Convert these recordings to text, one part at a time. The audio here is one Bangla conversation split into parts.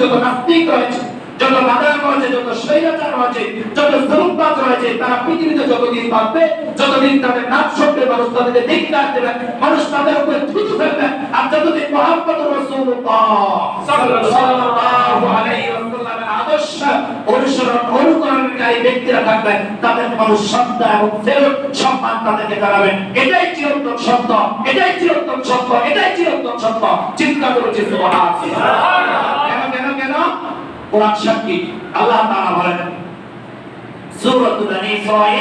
যত নাস্তিক রয়েছে, যত বাধা রয়েছে, যত স্বৈরাচার রয়েছে, যত জুলুমবাজ রয়েছে, তারা পৃথিবীতে যতদিন বাঁচবে যতদিন তাদের নাচ শব্দের মানুষ তাদেরকে দেখতে দেবে মানুষ তাদের উপরে থুতু ফেলবে, আর যতদিন মোহাম্মদ তাদেরকে এটাই চিরন্তন সত্য, এটাই চিরন্তন সত্য, এটাই চিন্তা করেছে কেন কেন কেন কোরআন সাক্ষী আল্লাহ তাআলা বলেন সূরাতুল নিসাঈ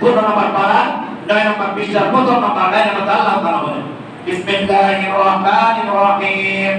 15 নম্বর পারা 9 নম্বর পৃষ্ঠার প্রথম নম্বর লাইন মধ্যে আল্লাহ তাআলা বলেন বিসমিল্লাহির রহমানির রহিম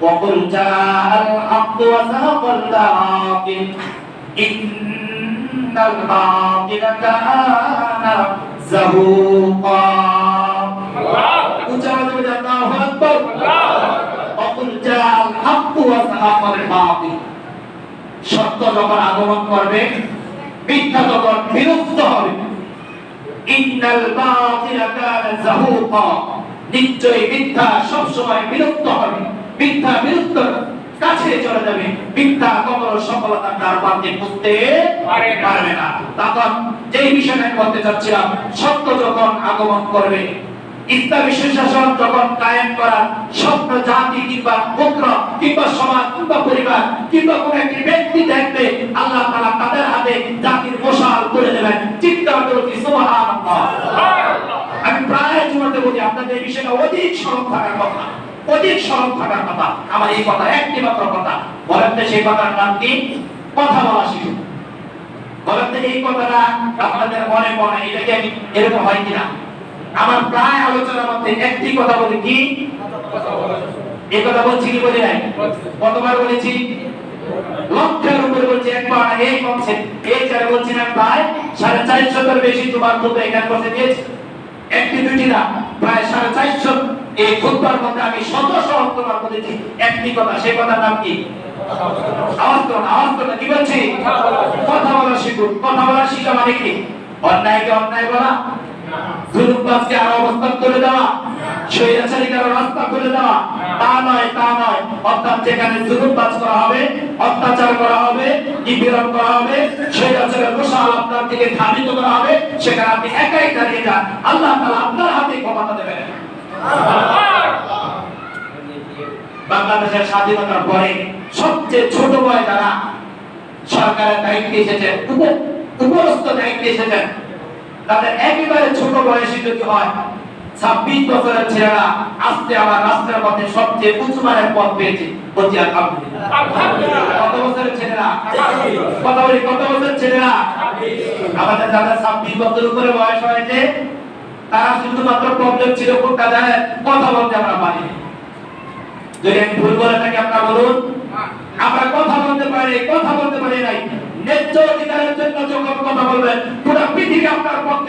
وقل جاء الحق وزهق الباطل إن الباطل كان زهوقا উচ্চ আওয়াজে বলি আল্লাহু আকবার অকুল জাল হাক্কু ওয়া সাহাকাল বাতিল। সত্য যখন আগমন করবে মিথ্যা তখন বিরুদ্ধ হবে ইন্নাল বাতিলা কানা জাহুকা নিশ্চয়ই মিথ্যা সব সময় হবে। মিথ্যা বিরুদ্ধ কাছে চলে যাবে। মিথ্যা কখনো সফলতার দ্বারপ্রান্তে বুঝতে পারবে না। তখন যেই বিষয়টা আমি বলতে চাচ্ছিলাম সত্য যখন আগমন করবে ইসলামী সুশাসন যখন কায়েম করার স্বপ্ন, জাতি কিংবা পুত্র কিংবা সমাজ কিংবা পরিবার কিংবা কোন একটি ব্যক্তি দেখবে আল্লাহ তাআলা তাদের হাতে জাতির মশাল করে দেবেন। চিৎকার করে কি, সুবহানাল্লাহ। আমি প্রায় জুমাতে বলি, আপনাদের এই বিষয়টা অধিক স্মরণ থাকার কথা, অধিক স্মরণ থাকার কথা। আমার এই কথা একটি মাত্র কথা। বলেন তো সেই কথার নাম কি? কথা বলা শিখুন। বলেন তো এই কথাটা আপনাদের মনে মনে এটা কি আমি এরকম হয় কিনা? আমার প্রায় আলোচনার মধ্যে একটি কথা বলি কি? এই কথা বলছি কি বলি নাই? কতবার বলেছি? লক্ষের উপরে বলছি একবার এই কমছে এই চারে বলছি না, প্রায় সাড়ে বেশি তোমার দিয়েছে। একটি, দুইটি না, প্রায় সাড়ে চারশো এই খুতবার মধ্যে আমি শত শত তোমার বলেছি একটি কথা কথার নাম কি? আওয়াজ আওয়াজ কি বলছি? কথা বলা শিখুন, কথা বলা শিখা মানে কি? অন্যায়কে অন্যায় বলা জুলুমবাজকে আর অবস্থান করে দেওয়া, স্বৈরাচারীকে রাস্তা করে দেওয়া, তা নয় তা নয়। অর্থাৎ যেখানে জুলুমবাজ করা হবে, অত্যাচার করা হবে, নিপীড়ন করা হবে, স্বৈরাচারের মশাল আপনার দিকে ধাবিত করা হবে, সেখানে আপনি একাই দাঁড়িয়ে যান। আল্লাহ তাআলা আপনার হাতে ক্ষমতা দেবেন। বাংলাদেশের স্বাধীনতার পরে সবচেয়ে ছোট বয় যারা সরকারের দায়িত্বে এসেছেন, উপ- উপরস্থ দায়িত্বে এসেছেন তাদের একেবারে ছোট বয়সী যদি হয় ছাব্বিশ বছরের ছেলেরা আজকে আমার রাষ্ট্রের মধ্যে সবচেয়ে উঁচু মানের পদ পেয়েছে। বলছি আলহামদুলিল্লাহ। কত বছরের ছেলেরা? কত বলি কত বছরের ছেলেরা? আমাদের যাদের ছাব্বিশ বছর উপরে বয়স হয়েছে তারা শুধুমাত্র প্রবলেম ছিল কোনটা জানেন? কথা বলতে আমরা পারি যদি আমি ভুল বলে থাকি আপনারা বলুন আমরা কথা বলতে পারি কথা বলতে পারি নাই ন্যায্য অধিকারের জন্য যখন কথা বলবেন পুরো পৃথিবী আপনার পক্ষে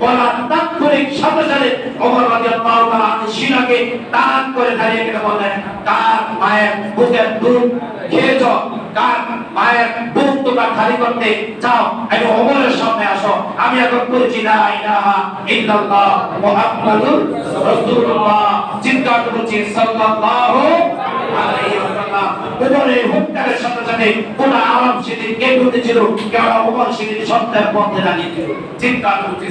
বলার তাৎক্ষণিক সাথে ওমর রাদিয়াল্লাহু তাআলা আনহু টান করে দাঁড়িয়ে গেলে মায়ের বুকের দুধ খালি করতে চাও? আমি ওমরের সামনে আসো। আমি এখন বলছি না ইলাহা ইল্লাল্লাহ মুহাম্মাদুর রাসূলুল্লাহ। চিৎকার করে বলছি সাল্লাল্লাহু ওমরের হুঙ্কারের সাথে সাথে চিৎকার করছি